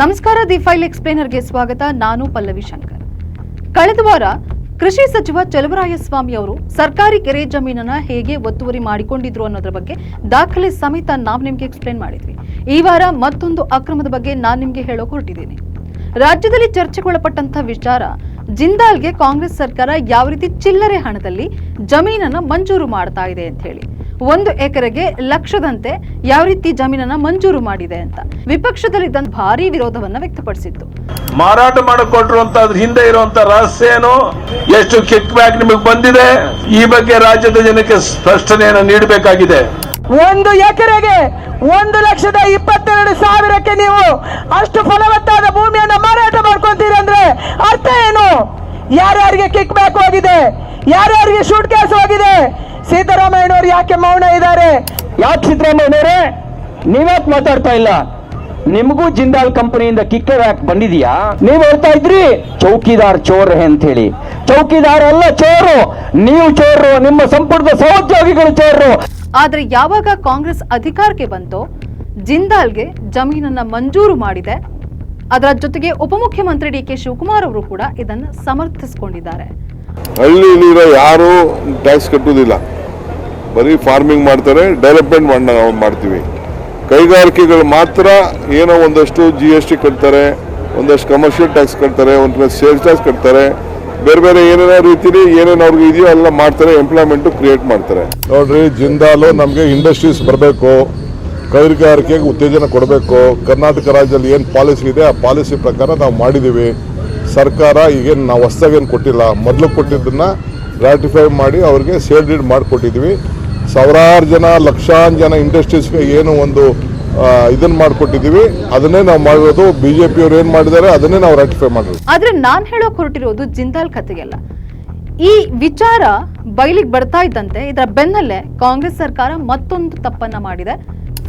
ನಮಸ್ಕಾರ, the file ಎಕ್ಸ್ಪ್ಲೇನರ್ಗೆ ಸ್ವಾಗತ. ನಾನು ಪಲ್ಲವಿ ಶಂಕರ್. ಕಳೆದ ವಾರ ಕೃಷಿ ಸಚಿವ ಚಲುವರಾಯಸ್ವಾಮಿ ಅವರು ಸರ್ಕಾರಿ ಕೆರೆ ಜಮೀನನ್ನ ಹೇಗೆ ಒತ್ತುವರಿ ಮಾಡಿಕೊಂಡಿದ್ರು ಅನ್ನೋದ್ರ ಬಗ್ಗೆ ದಾಖಲೆ ಸಮೇತ ನಾವು ನಿಮ್ಗೆ ಎಕ್ಸ್ಪ್ಲೇನ್ ಮಾಡಿದ್ವಿ. ಈ ವಾರ ಮತ್ತೊಂದು ಅಕ್ರಮದ ಬಗ್ಗೆ ನಾನು ನಿಮ್ಗೆ ಹೇಳೋಕೆ ಹೊರಟಿದ್ದೀನಿ. ರಾಜ್ಯದಲ್ಲಿ ಚರ್ಚೆಗೊಳಪಟ್ಟಂತ ವಿಚಾರ, ಜಿಂದಾಲ್ಗೆ ಕಾಂಗ್ರೆಸ್ ಸರ್ಕಾರ ಯಾವ ರೀತಿ ಚಿಲ್ಲರೆ ಹಣದಲ್ಲಿ ಜಮೀನನ್ನ ಮಂಜೂರು ಮಾಡ್ತಾ ಇದೆ ಅಂತ ಹೇಳಿ. ಒಂದು ಎಕರೆಗೆ ಲಕ್ಷದಂತೆ ಯಾವ ರೀತಿ ಜಮೀನನ್ನ ಮಂಜೂರು ಮಾಡಿದೆ ಅಂತ. ವಿಪಕ್ಷದಲ್ಲಿದ್ದ ಭಾರಿ ವಿರೋಧವನ್ನ ವ್ಯಕ್ತಪಡಿಸಿತ್ತು. ಮಾರಾಟ ಮಾಡಕ್ ಕೊಟ್ಟಿರುವಂತ ಅದ್ರ ಹಿಂದೆ ಇರುವಂತ ರಹಸ್ಯ ಏನು? ಎಷ್ಟು ಕಿಕ್ ಬ್ಯಾಕ್ ನಿಮಗೆ ಬಂದಿದೆ? ಈ ಬಗ್ಗೆ ರಾಜ್ಯದ ಜನಕ್ಕೆ ಸ್ಪಷ್ಟನೆಯನ್ನು ನೀಡಬೇಕಾಗಿದೆ. ಒಂದು ಎಕರೆಗೆ ಒಂದು ಲಕ್ಷದ ಇಪ್ಪತ್ತೆರಡು ಸಾವಿರಕ್ಕೆ ನೀವು ಅಷ್ಟು ಫಲವತ್ತಾದ ಭೂಮಿಯನ್ನ ಮಾರಾಟ ಮಾಡ್ಕೊಂತೀರಿ ಅಂದ್ರೆ ಅರ್ಥ ಏನು? ಯಾರ್ಯಾರಿಗೆ ಕಿಕ್ ಬ್ಯಾಕ್ ಹೋಗಿದೆ? ಯಾರ್ಯಾರಿಗೆ ಶೂಟ್ ಕೇಸ್ ಹೋಗಿದೆ? ಸಿದ್ದರಾಮಯ್ಯನವರು ಯಾಕೆ ಮೌನ ಇದ್ದಾರೆ? ಯಾಕೆ ಸಿದ್ದರಾಮಯ್ಯನವರೇ? ನೀವ್ಯಾಕೆ ಮಾತಾಡ್ತಾ ಇಲ್ಲ? ನಿಮಗೂ ಜಿಂದಾಲ್ ಕಂಪನಿಯಿಂದ ಕಿಕ್ಕ ಯಾಕೆ ಬಂದಿದೀಯಾ? ನೀವ್ ಹೇಳ್ತಾ ಇದ್ರಿ ಚೌಕಿದಾರ್ ಚೋರ್ ಅಂತ ಹೇಳಿ ಚೌಕಿದಾರ್ ಅಲ್ಲ ಚೋರು. ನೀವು ಚೋರು ನಿಮ್ಮ ಸಂಪುಟದ ಸಹೋದ್ಯೋಗಿಗಳು ಚೋರು. ಆದ್ರೆ ಯಾವಾಗ ಕಾಂಗ್ರೆಸ್ ಅಧಿಕಾರಕ್ಕೆ ಬಂತೋ ಜಿಂದಾಲ್ಗೆ ಜಮೀನನ್ನ ಮಂಜೂರು ಮಾಡಿದೆ. ಅದರ ಜೊತೆಗೆ ಉಪಮುಖ್ಯಮಂತ್ರಿ ಡಿ ಕೆ ಶಿವಕುಮಾರ್ ಅವರು ಕೂಡ ಇದನ್ನ ಸಮರ್ಥಿಸಿಕೊಂಡಿದ್ದಾರೆ. ಹಳ್ಳಿಲಿರೋ ಯಾರು ಟ್ಯಾಕ್ಸ್ ಕಟ್ಟುವುದಿಲ್ಲ ಬರೀ ಫಾರ್ಮಿಂಗ್ ಮಾಡ್ತಾರೆ ಡೆವಲಪ್ಮೆಂಟ್ ಮಾಡ್ತೀವಿ. ಕೈಗಾರಿಕೆಗಳು ಮಾತ್ರ ಏನೋ ಒಂದಷ್ಟು ಜಿ ಎಸ್ ಟಿ ಕಟ್ತಾರೆ, ಒಂದಷ್ಟು ಕಮರ್ಷಿಯಲ್ ಟ್ಯಾಕ್ಸ್ ಕಟ್ತಾರೆ ಒಂದು ಸೇಲ್ಸ್ ಟ್ಯಾಕ್ಸ್ ಕಟ್ತಾರೆ, ಬೇರೆ ಬೇರೆ ಏನೇನೋ ರೀತಿಲಿ ಏನೇನು ಅವ್ರಿಗೆ ಇದೆಯೋ ಎಲ್ಲ ಮಾಡ್ತಾರೆ ಎಂಪ್ಲಾಯ್ಮೆಂಟು ಕ್ರಿಯೇಟ್ ಮಾಡ್ತಾರೆ. ನೋಡ್ರಿ, ಜಿಂದಾಲು ನಮಗೆ ಇಂಡಸ್ಟ್ರೀಸ್ ಬರಬೇಕು, ಕೈಗಾರಿಕೆಗೆ ಉತ್ತೇಜನ ಕೊಡಬೇಕು, ಕರ್ನಾಟಕ ರಾಜ್ಯದಲ್ಲಿ ಏನು ಪಾಲಿಸಿ ಇದೆ, ಆ ಪಾಲಿಸಿ ಪ್ರಕಾರ ನಾವು ಮಾಡಿದ್ದೀವಿ ಸರ್ಕಾರ ಈಗೇನು ನಾವು ಹೊಸ್ದಾಗಿ ಏನು ಕೊಟ್ಟಿಲ್ಲ, ಮೊದಲು ಕೊಟ್ಟಿದ್ದನ್ನು ರಾಟಿಫೈ ಮಾಡಿ ಅವ್ರಿಗೆ ಸೇಲ್ ಡೀಡ್ ಮಾಡಿಕೊಟ್ಟಿದ್ವಿ. ಸಾವಿರಾರು ಜನ ಲಕ್ಷಾಂತರ ಜನ ಇಂಡಸ್ಟ್ರೀಸ್ಗೆ ಏನು ಒಂದು ಇದನ್ ಮಾಡ್ಕೊಟ್ಟಿದೀವಿ ಅದನ್ನೇ ನಾವು ಮಾಡಿರೋದು. ಬಿಜೆಪಿ ಅವರು ಏನು ಮಾಡಿದ್ದಾರೆ, ಅದನ್ನೇ ನಾವು ರಾಟಿಫೈ ಮಾಡಿರೋದು. ಆದ್ರೆ ನಾನ್ ಹೇಳೋಕ್ ಹೊರಟಿರೋದು ಜಿಂದಾಲ್ ಕಥೆಗೆಲ್ಲ ಈ ವಿಚಾರ ಬಯಲಿಗೆ ಬರ್ತಾ ಇದ್ದಂತೆ, ಇದರ ಬೆನ್ನಲ್ಲೇ ಕಾಂಗ್ರೆಸ್ ಸರ್ಕಾರ ಮತ್ತೊಂದು ತಪ್ಪನ್ನ ಮಾಡಿದೆ.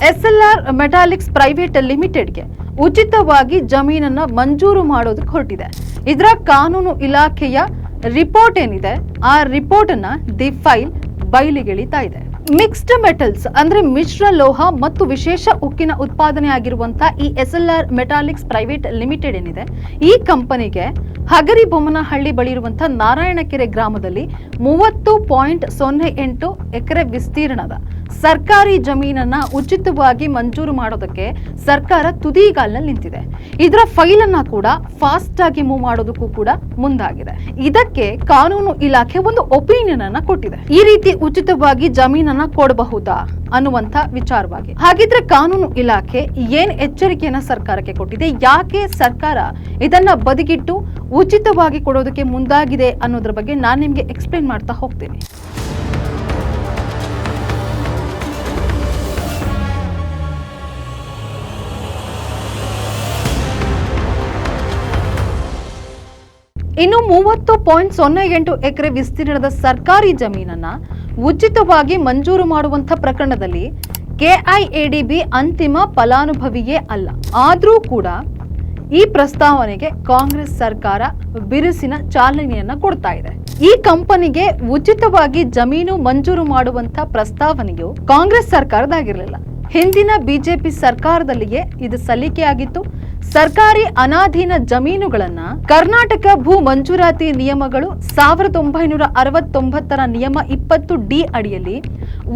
S L R metallics private ಲಿಮಿಟೆಡ್ಗೆ ಉಚಿತವಾಗಿ ಜಮೀನನ್ನ ಮಂಜೂರು ಮಾಡೋದಕ್ಕೆ ಹೊರಟಿದೆ. ಇದರ ಕಾನೂನು ಇಲಾಖೆಯ ರಿಪೋರ್ಟ್ ಏನಿದೆ, ಆ ರಿಪೋರ್ಟ್ ಅನ್ನ ದಿ ಫೈಲ್ ಬಯಲಿಗೆಳಿತಾ ಇದೆ. ಮಿಕ್ಸ್ಡ್ ಮೆಟಲ್ಸ್ ಅಂದ್ರೆ ಮಿಶ್ರ ಲೋಹ ಮತ್ತು ವಿಶೇಷ ಉಕ್ಕಿನ ಉತ್ಪಾದನೆ ಆಗಿರುವಂತ ಈ S L R metallics private limited ಏನಿದೆ? ಈ ಕಂಪನಿಗೆ ಹಗರಿ ಬೊಮ್ಮನಹಳ್ಳಿ ಬಳಿ ಇರುವಂತಹ ನಾರಾಯಣಕೆರೆ ಗ್ರಾಮದಲ್ಲಿ ಮೂವತ್ತು ಪಾಯಿಂಟ್ ಸೊನ್ನೆ ಎಂಟು ಎಕರೆ ವಿಸ್ತೀರ್ಣದ ಸರ್ಕಾರಿ ಜಮೀನನ್ನ ಉಚಿತವಾಗಿ ಮಂಜೂರು ಮಾಡೋದಕ್ಕೆ ಸರ್ಕಾರ ತುದಿಗಾಲ್ನಲ್ಲಿ ನಿಂತಿದೆ. ಇದರ ಫೈಲ್ ಅನ್ನ ಕೂಡ ಫಾಸ್ಟ್ ಆಗಿ ಮೂವ್ ಮಾಡೋದಕ್ಕೂ ಕೂಡ ಮುಂದಾಗಿದೆ. ಇದಕ್ಕೆ ಕಾನೂನು ಇಲಾಖೆ ಒಂದು ಒಪಿನಿಯನ್ ಅನ್ನ ಕೊಟ್ಟಿದೆ. ಈ ರೀತಿ ಉಚಿತವಾಗಿ ಜಮೀನನ್ನ ಕೊಡಬಹುದಾ ಅನ್ನುವಂತ ವಿಚಾರವಾಗಿ. ಹಾಗಿದ್ರೆ ಕಾನೂನು ಇಲಾಖೆ ಏನ್ ಎಚ್ಚರಿಕೆಯನ್ನ ಸರ್ಕಾರಕ್ಕೆ ಕೊಟ್ಟಿದೆ? ಯಾಕೆ ಸರ್ಕಾರ ಇದನ್ನ ಬದಿಗಿಟ್ಟು ಉಚಿತವಾಗಿ ಕೊಡೋದಕ್ಕೆ ಮುಂದಾಗಿದೆ ಅನ್ನೋದ್ರ ಬಗ್ಗೆ ನಾನು ನಿಮ್ಗೆ ಎಕ್ಸ್ಪ್ಲೇನ್ ಮಾಡ್ತಾ ಹೋಗ್ತೀನಿ. ಇನ್ನು ಮೂವತ್ತು ಪಾಯಿಂಟ್ ಸೊನ್ನೆ ಎಂಟು ಎಕರೆ ವಿಸ್ತೀರ್ಣದ ಸರ್ಕಾರಿ ಜಮೀನನ್ನ ಉಚಿತವಾಗಿ ಮಂಜೂರು ಮಾಡುವಂತ ಪ್ರಕರಣದಲ್ಲಿ ಕೆಐಎಡಿಬಿ ಅಂತಿಮ ಫಲಾನುಭವಿಯೇ ಅಲ್ಲ. ಆದರೂ ಕೂಡ ಈ ಪ್ರಸ್ತಾವನೆಗೆ ಕಾಂಗ್ರೆಸ್ ಸರ್ಕಾರ ಬಿರುಸಿನ ಚಾಲನೆಯನ್ನ ಕೊಡ್ತಾ ಇದೆ. ಈ ಕಂಪನಿಗೆ ಉಚಿತವಾಗಿ ಜಮೀನು ಮಂಜೂರು ಮಾಡುವಂತ ಪ್ರಸ್ತಾವನೆಯು ಕಾಂಗ್ರೆಸ್ ಸರ್ಕಾರದಾಗಿರಲಿಲ್ಲ ಹಿಂದಿನ ಬಿಜೆಪಿ ಸರ್ಕಾರದಲ್ಲಿಯೇ ಇದು ಸಲ್ಲಿಕೆಯಾಗಿತ್ತು. ಸರ್ಕಾರಿ ಅನಾಧೀನ ಜಮೀನುಗಳನ್ನ ಕರ್ನಾಟಕ ಭೂ ಮಂಜೂರಾತಿ ನಿಯಮಗಳು ಸಾವಿರದ ಒಂಬೈನೂರ ಅರವತ್ತೊಂಬತ್ತರ ನಿಯಮ ಇಪ್ಪತ್ತು ಡಿ ಅಡಿಯಲ್ಲಿ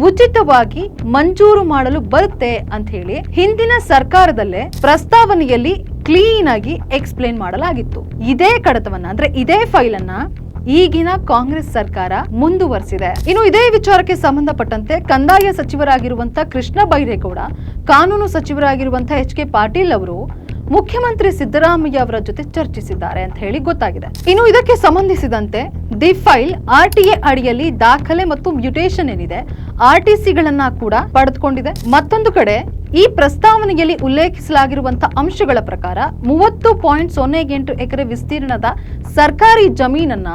ಉಚಿತವಾಗಿ ಮಂಜೂರು ಮಾಡಲು ಬರುತ್ತೆ ಅಂತ ಹೇಳಿ ಹಿಂದಿನ ಸರ್ಕಾರದಲ್ಲೇ ಪ್ರಸ್ತಾವನೆಯಲ್ಲಿ ಕ್ಲೀನ್ ಆಗಿ ಎಕ್ಸ್ಪ್ಲೇನ್ ಮಾಡಲಾಗಿತ್ತು. ಇದೇ ಕಡತವನ್ನ, ಅಂದ್ರೆ ಇದೇ ಫೈಲ್ ಅನ್ನ ಈಗಿನ ಕಾಂಗ್ರೆಸ್ ಸರ್ಕಾರ ಮುಂದುವರೆಸಿದೆ. ಇನ್ನು ಇದೇ ವಿಚಾರಕ್ಕೆ ಸಂಬಂಧಪಟ್ಟಂತೆ ಕಂದಾಯ ಸಚಿವರಾಗಿರುವಂತಹ ಕೃಷ್ಣ ಬೈರೇಗೌಡ, ಕಾನೂನು ಸಚಿವರಾಗಿರುವಂತಹ ಎಚ್ ಕೆ ಪಾಟೀಲ್ ಅವರು ಮುಖ್ಯಮಂತ್ರಿ ಸಿದ್ದರಾಮಯ್ಯ ಅವರ ಜೊತೆ ಚರ್ಚಿಸಿದ್ದಾರೆ ಅಂತ ಹೇಳಿ ಗೊತ್ತಾಗಿದೆ. ಇನ್ನು ಇದಕ್ಕೆ ಸಂಬಂಧಿಸಿದಂತೆ the file R T A ಅಡಿಯಲ್ಲಿ ದಾಖಲೆ ಮತ್ತು ಮ್ಯುಟೇಷನ್ ಏನಿದೆ ಆರ್ ಟಿ ಸಿಗಳನ್ನ ಕೂಡ ಪಡೆದುಕೊಂಡಿದೆ. ಮತ್ತೊಂದು ಕಡೆ ಈ ಪ್ರಸ್ತಾವನೆಯಲ್ಲಿ ಉಲ್ಲೇಖಿಸಲಾಗಿರುವಂತಹ ಅಂಶಗಳ ಪ್ರಕಾರ ಮೂವತ್ತು ಪಾಯಿಂಟ್ ಸೊನ್ನೆ ಎಂಟು ಎಕರೆ ವಿಸ್ತೀರ್ಣದ ಸರ್ಕಾರಿ ಜಮೀನನ್ನ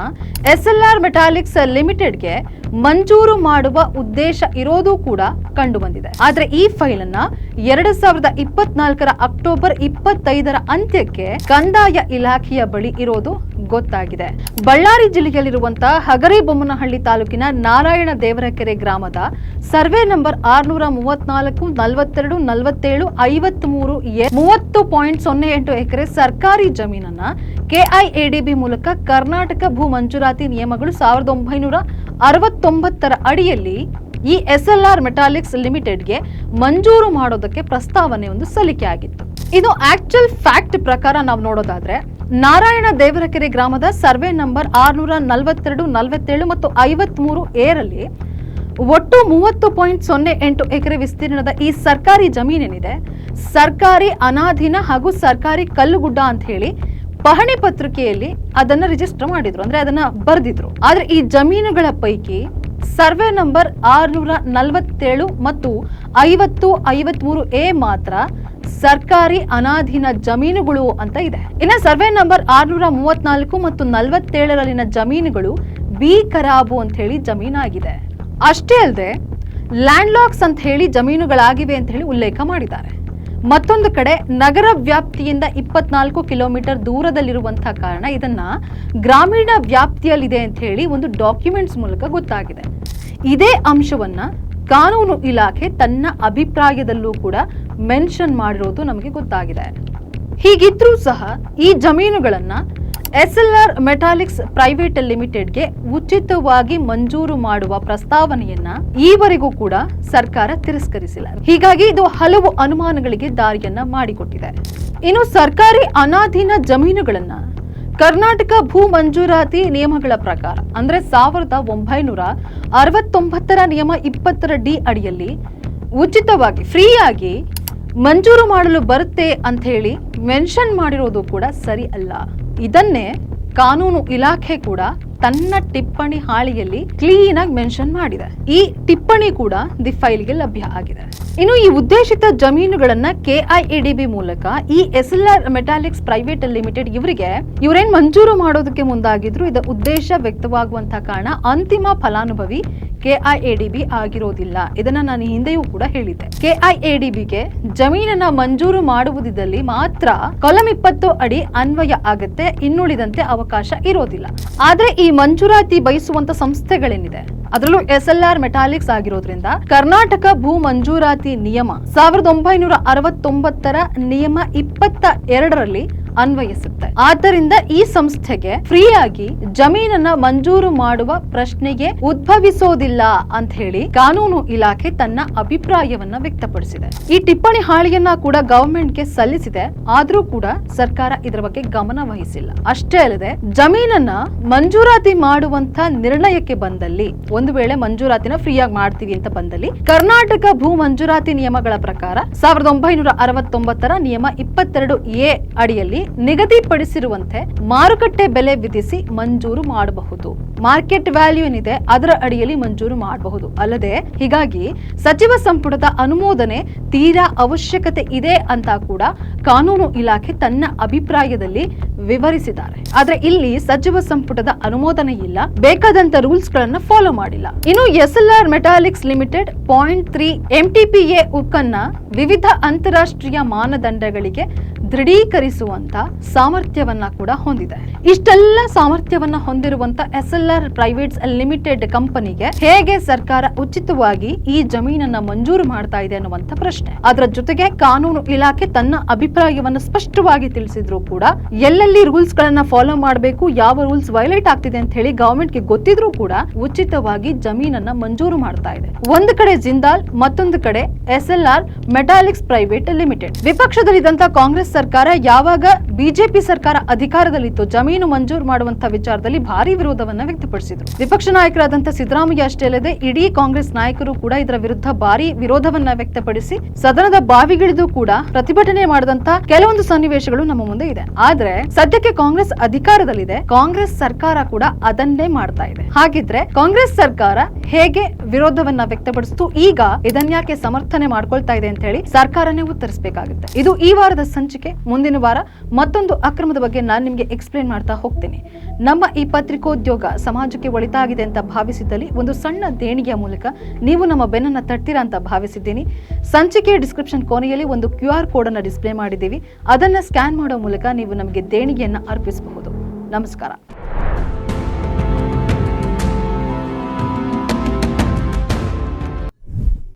ಎಸ್ ಎಲ್ ಆರ್ ಮೆಟಾಲಿಕ್ಸ್ ಲಿಮಿಟೆಡ್ಗೆ ಮಂಜೂರು ಮಾಡುವ ಉದ್ದೇಶ ಇರೋದು ಕೂಡ ಕಂಡು ಬಂದಿದೆ ಆದ್ರೆ ಈ ಫೈಲ್ ಅನ್ನ ಎರಡ್ ಸಾವಿರದ ಇಪ್ಪತ್ನಾಲ್ಕರ ಅಕ್ಟೋಬರ್ ಇಪ್ಪತ್ತೈದರ ಅಂತ್ಯಕ್ಕೆ ಕಂದಾಯ ಇಲಾಖೆಯ ಬಳಿ ಇರೋದು ಗೊತ್ತಾಗಿದೆ. ಬಳ್ಳಾರಿ ಜಿಲ್ಲೆಯಲ್ಲಿರುವಂತಹ ಹಗರಿಬೊಮ್ಮನಹಳ್ಳಿ ತಾಲೂಕಿನ ನಾರಾಯಣ ದೇವರಕೆರೆ ಗ್ರಾಮದ ಸರ್ವೆ ನಂಬರ್ ಆರ್ನೂರ ಮೂವತ್ನಾಲ್ಕು, ನಲವತ್ತೆರಡು, ನಲವತ್ತೇಳು, ಐವತ್ಮೂರು ಮೂವತ್ತು ಪಾಯಿಂಟ್ ಸೊನ್ನೆ ಎಂಟು ಎಕರೆ ಸರ್ಕಾರಿ ಜಮೀನನ್ನ ಕೆಐಎಡಿಬಿ ಮೂಲಕ ಕರ್ನಾಟಕ ಭೂ ಮಂಜೂರಾತಿ ನಿಯಮಗಳು ಸಾವಿರದ ಒಂಬೈನೂರ ಅರವತ್ತೊಂಬತ್ತರ ಅಡಿಯಲ್ಲಿ ಈ ಎಸ್ ಎಲ್ ಆರ್ ಮೆಟಾಲಿಕ್ಸ್ ಲಿಮಿಟೆಡ್ಗೆ ಮಂಜೂರು ಮಾಡೋದಕ್ಕೆ ಪ್ರಸ್ತಾವನೆ ಒಂದು ಸಲ್ಲಿಕೆ ಆಗಿತ್ತು. ಇದು ಆಕ್ಚುಲ್ ಫ್ಯಾಕ್ಟ್ ಪ್ರಕಾರ ನಾವು ನೋಡೋದಾದ್ರೆ ನಾರಾಯಣ ದೇವರಕೆರೆ ಗ್ರಾಮದ ಸರ್ವೆ ನಂಬರ್ ಆರ್ನೂರ ನಲವತ್ತೆರಡು, ನಲವತ್ತೇಳು ಮತ್ತು ಐವತ್ಮೂರು ಏರಲ್ಲಿ ಒಟ್ಟು ಮೂವತ್ತು ಪಾಯಿಂಟ್ ಸೊನ್ನೆ ಎಂಟು ಎಕರೆ ವಿಸ್ತೀರ್ಣದ ಈ ಸರ್ಕಾರಿ ಜಮೀನೇನಿದೆ. ಸರ್ಕಾರಿ ಅನಾಧೀನ ಹಾಗೂ ಸರ್ಕಾರಿ ಕಲ್ಲುಗುಡ್ಡ ಅಂತ ಹೇಳಿ ಪಹಣಿ ಪತ್ರಿಕೆಯಲ್ಲಿ ಅದನ್ನ ರಿಜಿಸ್ಟರ್ ಮಾಡಿದ್ರು, ಅಂದ್ರೆ ಅದನ್ನ ಬರೆದಿದ್ರು. ಆದ್ರೆ ಈ ಜಮೀನುಗಳ ಪೈಕಿ ಸರ್ವೆ ನಂಬರ್ ಆರ್ನೂರ ನಲವತ್ತೇಳು ಮತ್ತು ಐವತ್ತು, ಐವತ್ಮೂರು ಎ ಮಾತ್ರ ಸರ್ಕಾರಿ ಅನಾಧೀನ ಜಮೀನುಗಳು ಅಂತ ಇದೆ. ಇನ್ನ ಸರ್ವೆ ನಂಬರ್ ಆರ್ನೂರ ಮೂವತ್ನಾಲ್ಕು ಮತ್ತು ನಲವತ್ತೇಳರಲ್ಲಿನ ಜಮೀನುಗಳು ಬಿ ಖರಾಬು ಅಂತ ಹೇಳಿ ಜಮೀನಾಗಿದೆ ಅಷ್ಟೇ ಅಲ್ಲದೆ ಲ್ಯಾಂಡ್ ಲಾಕ್ಸ್ ಅಂತ ಹೇಳಿ ಜಮೀನುಗಳಾಗಿವೆ ಅಂತ ಹೇಳಿ ಉಲ್ಲೇಖ ಮಾಡಿದ್ದಾರೆ. ಮತ್ತೊಂದು ಕಡೆ ನಗರ ವ್ಯಾಪ್ತಿಯಿಂದ ಇಪ್ಪತ್ನಾಲ್ಕು ಕಿಲೋಮೀಟರ್ ದೂರದಲ್ಲಿರುವಂತಹ ಕಾರಣ ಇದನ್ನ ಗ್ರಾಮೀಣ ವ್ಯಾಪ್ತಿಯಲ್ಲಿದೆ ಅಂತ ಹೇಳಿ ಒಂದು ಡಾಕ್ಯುಮೆಂಟ್ಸ್ ಮೂಲಕ ಗೊತ್ತಾಗಿದೆ. ಇದೇ ಅಂಶವನ್ನ ಕಾನೂನು ಇಲಾಖೆ ತನ್ನ ಅಭಿಪ್ರಾಯದಲ್ಲೂ ಕೂಡ ಮೆನ್ಷನ್ ಮಾಡಿರೋದು ನಮಗೆ ಗೊತ್ತಾಗಿದೆ. ಹೀಗಿದ್ರೂ ಸಹ ಈ ಜಮೀನುಗಳನ್ನ ಎಸ್ಎಲ್ಆರ್ ಮೆಟಾಲಿಕ್ಸ್ ಪ್ರೈವೇಟ್ ಲಿಮಿಟೆಡ್ಗೆ ಉಚಿತವಾಗಿ ಮಂಜೂರು ಮಾಡುವ ಪ್ರಸ್ತಾವನೆಯನ್ನ ಈವರೆಗೂ ಕೂಡ ಸರ್ಕಾರ ತಿರಸ್ಕರಿಸಿಲ್ಲ. ಹೀಗಾಗಿ ಇದು ಹಲವು ಅನುಮಾನಗಳಿಗೆ ದಾರಿಯನ್ನ ಮಾಡಿಕೊಟ್ಟಿದೆ. ಇನ್ನು ಸರ್ಕಾರಿ ಅನಾಧೀನ ಜಮೀನುಗಳನ್ನ ಕರ್ನಾಟಕ ಭೂ ಮಂಜೂರಾತಿ ನಿಯಮಗಳ ಪ್ರಕಾರ, ಅಂದ್ರೆ ಸಾವಿರದ ಒಂಬೈನೂರ ಅರವತ್ತೊಂಬತ್ತರ ನಿಯಮ ಇಪ್ಪತ್ತರ ಡಿ ಅಡಿಯಲ್ಲಿ ಉಚಿತವಾಗಿ, ಫ್ರೀಯಾಗಿ ಮಂಜೂರು ಮಾಡಲು ಬರುತ್ತೆ ಅಂತ ಹೇಳಿ ಮೆನ್ಷನ್ ಮಾಡಿರೋದು ಕೂಡ ಸರಿ ಅಲ್ಲ. ಇದನ್ನೇ ಕಾನೂನು ಇಲಾಖೆ ಕೂಡ ತನ್ನ ಟಿಪ್ಪಣಿ ಹಾಳಿಯಲ್ಲಿ ಕ್ಲೀನ್ ಆಗಿ ಮೆನ್ಷನ್ ಮಾಡಿದೆ. ಈ ಟಿಪ್ಪಣಿ ಕೂಡ ದಿ ಫೈಲ್ಗೆ ಲಭ್ಯ ಆಗಿದೆ. ಇನ್ನು ಈ ಉದ್ದೇಶಿತ ಜಮೀನುಗಳನ್ನ ಕೆಐಎಡಿಬಿ ಮೂಲಕ ಈ S L R metallics private limited ಇವರಿಗೆ ಇವರೇನ್ ಮಂಜೂರು ಮಾಡೋದಕ್ಕೆ ಮುಂದಾಗಿದ್ರು ಇದರ ಉದ್ದೇಶ ವ್ಯಕ್ತವಾಗುವಂತಹ ಕಾರಣ ಅಂತಿಮ ಫಲಾನುಭವಿ ಕೆಐಎಡಿಬಿ ಆಗಿರೋದಿಲ್ಲ. ಇದನ್ನ ನಾನು ಹಿಂದೆಯೂ ಕೂಡ ಹೇಳಿದ್ದೆ. ಕೆಐಎಡಿಬಿಗೆ ಜಮೀನನ್ನ ಮಂಜೂರು ಮಾಡುವುದಿದ್ದಲ್ಲಿ ಮಾತ್ರ ಕಲಂ ಇಪ್ಪತ್ತು ಅಡಿ ಅನ್ವಯ ಆಗುತ್ತೆ, ಇನ್ನುಳಿದಂತೆ ಅವಕಾಶ ಇರೋದಿಲ್ಲ. ಆದ್ರೆ ಈ ಮಂಜೂರಾತಿ ಬಯಸುವಂತ ಸಂಸ್ಥೆಗಳೇನಿದೆ? ಅದರಲ್ಲೂ ಆರ್ ಮೆಟಾಲಿಕ್ಸ್ ಆಗಿರೋದ್ರಿಂದ ಕರ್ನಾಟಕ ಭೂ ಮಂಜೂರಾತಿ ನಿಯಮ ಸಾವಿರದ ಒಂಬೈನೂರ ಅರವತ್ತೊಂಬತ್ತರ ನಿಯಮ ಇಪ್ಪತ್ತ ಎರಡರಲ್ಲಿ ಅನ್ವಯಿಸುತ್ತೆ. ಆದ್ದರಿಂದ ಈ ಸಂಸ್ಥೆಗೆ ಫ್ರೀಯಾಗಿ ಜಮೀನನ್ನ ಮಂಜೂರು ಮಾಡುವ ಪ್ರಶ್ನೆಗೆ ಉದ್ಭವಿಸೋದಿಲ್ಲ ಅಂತ ಹೇಳಿ ಕಾನೂನು ಇಲಾಖೆ ತನ್ನ ಅಭಿಪ್ರಾಯವನ್ನ ವ್ಯಕ್ತಪಡಿಸಿದೆ. ಈ ಟಿಪ್ಪಣಿ ಹಾಳಿಯನ್ನ ಕೂಡ ಗವರ್ಮೆಂಟ್ಗೆ ಸಲ್ಲಿಸಿದೆ. ಆದ್ರೂ ಕೂಡ ಸರ್ಕಾರ ಇದರ ಬಗ್ಗೆ ಗಮನ ವಹಿಸಿಲ್ಲ. ಅಷ್ಟೇ ಅಲ್ಲದೆ ಜಮೀನನ್ನ ಮಂಜೂರಾತಿ ಮಾಡುವಂತ ನಿರ್ಣಯಕ್ಕೆ ಬಂದಲ್ಲಿ, ಒಂದು ವೇಳೆ ಮಂಜೂರಾತಿನ ಫ್ರೀಯಾಗಿ ಮಾಡ್ತೀವಿ ಅಂತ ಬಂದಲ್ಲಿ, ಕರ್ನಾಟಕ ಭೂ ಮಂಜೂರಾತಿ ನಿಯಮಗಳ ಪ್ರಕಾರ ಸಾವಿರದ ಒಂಬೈನೂರ ಅರವತ್ತೊಂಬತ್ತರ ನಿಯಮ ಇಪ್ಪತ್ತೆರಡು ಎ ಅಡಿಯಲ್ಲಿ ನಿಗದಿಪಡಿಸಿರುವಂತೆ ಮಾರುಕಟ್ಟೆ ಬೆಲೆ ವಿಧಿಸಿ ಮಂಜೂರು ಮಾಡಬಹುದು. ಮಾರ್ಕೆಟ್ ವ್ಯಾಲ್ಯೂ ಏನಿದೆ ಅದರ ಅಡಿಯಲ್ಲಿ ಮಂಜೂರು ಮಾಡಬಹುದು. ಅಲ್ಲದೆ, ಹೀಗಾಗಿ ಸಚಿವ ಸಂಪುಟದ ಅನುಮೋದನೆ ತೀರಾ ಅವಶ್ಯಕತೆ ಇದೆ ಅಂತ ಕೂಡ ಕಾನೂನು ಇಲಾಖೆ ತನ್ನ ಅಭಿಪ್ರಾಯದಲ್ಲಿ ವಿವರಿಸಿದ್ದಾರೆ. ಆದ್ರೆ ಇಲ್ಲಿ ಸಚಿವ ಸಂಪುಟದ ಅನುಮೋದನೆ ಇಲ್ಲ, ಬೇಕಾದಂತ ರೂಲ್ಸ್ ಗಳನ್ನ ಫಾಲೋ ಮಾಡಿಲ್ಲ. ಇನ್ನು SLR metallics limited point three MTPA ಉಕ್ಕನ್ನ ವಿವಿಧ ಅಂತಾರಾಷ್ಟ್ರೀಯ ಮಾನದಂಡಗಳಿಗೆ ದೃಢೀಕರಿಸುವಂತ ಸಾಮರ್ಥ್ಯವನ್ನ ಕೂಡ ಹೊಂದಿದೆ ಇಷ್ಟೆಲ್ಲ ಸಾಮರ್ಥ್ಯವನ್ನ ಹೊಂದಿರುವಂತ ಆರ್ ಪ್ರೈವೇಟ್ಸ್ ಲಿಮಿಟೆಡ್ ಕಂಪನಿಗೆ ಹೇಗೆ ಸರ್ಕಾರ ಉಚಿತವಾಗಿ ಈ ಜಮೀನನ್ನ ಮಂಜೂರು ಮಾಡ್ತಾ ಇದೆ ಅನ್ನುವಂತ ಪ್ರಶ್ನೆ. ಅದರ ಜೊತೆಗೆ ಕಾನೂನು ಇಲಾಖೆ ತನ್ನ ಅಭಿಪ್ರಾಯವನ್ನು ಸ್ಪಷ್ಟವಾಗಿ ತಿಳಿಸಿದ್ರು ಕೂಡ ಎಲ್ಲೆಲ್ಲಿ ರೂಲ್ಸ್ ಗಳನ್ನ ಫಾಲೋ ಮಾಡಬೇಕು, ಯಾವ ರೂಲ್ಸ್ ವೈಲೇಟ್ ಆಗ್ತಿದೆ ಅಂತ ಹೇಳಿ ಗವರ್ಮೆಂಟ್ಗೆ ಗೊತ್ತಿದ್ರು ಕೂಡ ಉಚಿತವಾಗಿ ಜಮೀನನ್ನ ಮಂಜೂರು ಮಾಡ್ತಾ ಇದೆ. ಒಂದು ಕಡೆ ಜಿಂದಾಲ್, ಮತ್ತೊಂದು ಕಡೆ S L R metallics private limited ವಿಪಕ್ಷದಲ್ಲಿದ್ದಂತ Congress ಯಾವಾಗ ಬಿಜೆಪಿ ಸರ್ಕಾರ ಅಧಿಕಾರದಲ್ಲಿತ್ತು, ಜಮೀನು ಮಂಜೂರು ಮಾಡುವಂತಹ ವಿಚಾರದಲ್ಲಿ ಭಾರಿ ವಿರೋಧವನ್ನ ವ್ಯಕ್ತಪಡಿಸಿದ್ರು. ವಿಪಕ್ಷ ನಾಯಕರಾದಂತಹ ಸಿದ್ದರಾಮಯ್ಯ ಅಷ್ಟೇ ಅಲ್ಲದೆ, ಇಡೀ ಕಾಂಗ್ರೆಸ್ ನಾಯಕರು ಕೂಡ ಇದರ ವಿರುದ್ಧ ಭಾರಿ ವಿರೋಧವನ್ನ ವ್ಯಕ್ತಪಡಿಸಿ, ಸದನದ ಬಾವಿಗಿಳಿದು ಕೂಡ ಪ್ರತಿಭಟನೆ ಮಾಡಿದಂತ ಕೆಲವೊಂದು ಸನ್ನಿವೇಶಗಳು ನಮ್ಮ ಮುಂದೆ ಇದೆ. ಆದ್ರೆ, ಸದ್ಯಕ್ಕೆ ಕಾಂಗ್ರೆಸ್ ಅಧಿಕಾರದಲ್ಲಿದೆ, ಕಾಂಗ್ರೆಸ್ ಸರ್ಕಾರ ಕೂಡ ಅದನ್ನೇ ಮಾಡ್ತಾ ಇದೆ. ಹಾಗಿದ್ರೆ, ಕಾಂಗ್ರೆಸ್ ಸರ್ಕಾರ ಹೇಗೆ ವಿರೋಧವನ್ನ ವ್ಯಕ್ತಪಡಿಸ್ತು, ಈಗ ಇದನ್ಯಾಕೆ ಸಮರ್ಥನೆ ಮಾಡ್ಕೊಳ್ತಾ ಇದೆ ಅಂತ ಹೇಳಿ ಸರ್ಕಾರನೇ ಉತ್ತರಿಸಬೇಕಾಗುತ್ತೆ. ಇದು ಈ ವಾರದ ಸಂಚಿಕೆ, ಮುಂದಿನ ವಾರ. ಮತ್ತೊಂದು ಅಕ್ರಮದ ಬಗ್ಗೆ ನಾನು ನಿಮಗೆ ಎಕ್ಸ್ಪ್ಲೇನ್ ಮಾಡ್ತಾ ಹೋಗ್ತೀನಿ. ನಮ್ಮ ಈ ಪತ್ರಿಕೋದ್ಯೋಗ ಸಮಾಜಕ್ಕೆ ಒಳಿತಾಗಿದೆ ಅಂತ ಭಾವಿಸಿದ್ದಲ್ಲಿ ಒಂದು ಸಣ್ಣ ದೇಣಿಗೆಯ ಮೂಲಕ ನೀವು ನಮ್ಮ ಬೆನ್ನನ್ನು ತಟ್ತೀರಾ ಅಂತ ಭಾವಿಸಿದ್ದೀನಿ. ಸಂಚಿಕೆಯ ಡಿಸ್ಕ್ರಿಪ್ಷನ್ ಕೊನೆಯಲ್ಲಿ ಒಂದು ಕ್ಯೂ ಆರ್ ಕೋಡನ್ನು ಡಿಸ್ಪ್ಲೇ ಮಾಡಿದ್ದೀವಿ. ಅದನ್ನು ಸ್ಕ್ಯಾನ್ ಮಾಡೋ ಮೂಲಕ ನೀವು ನಮಗೆ ದೇಣಿಗೆಯನ್ನು ಅರ್ಪಿಸಬಹುದು. ನಮಸ್ಕಾರ.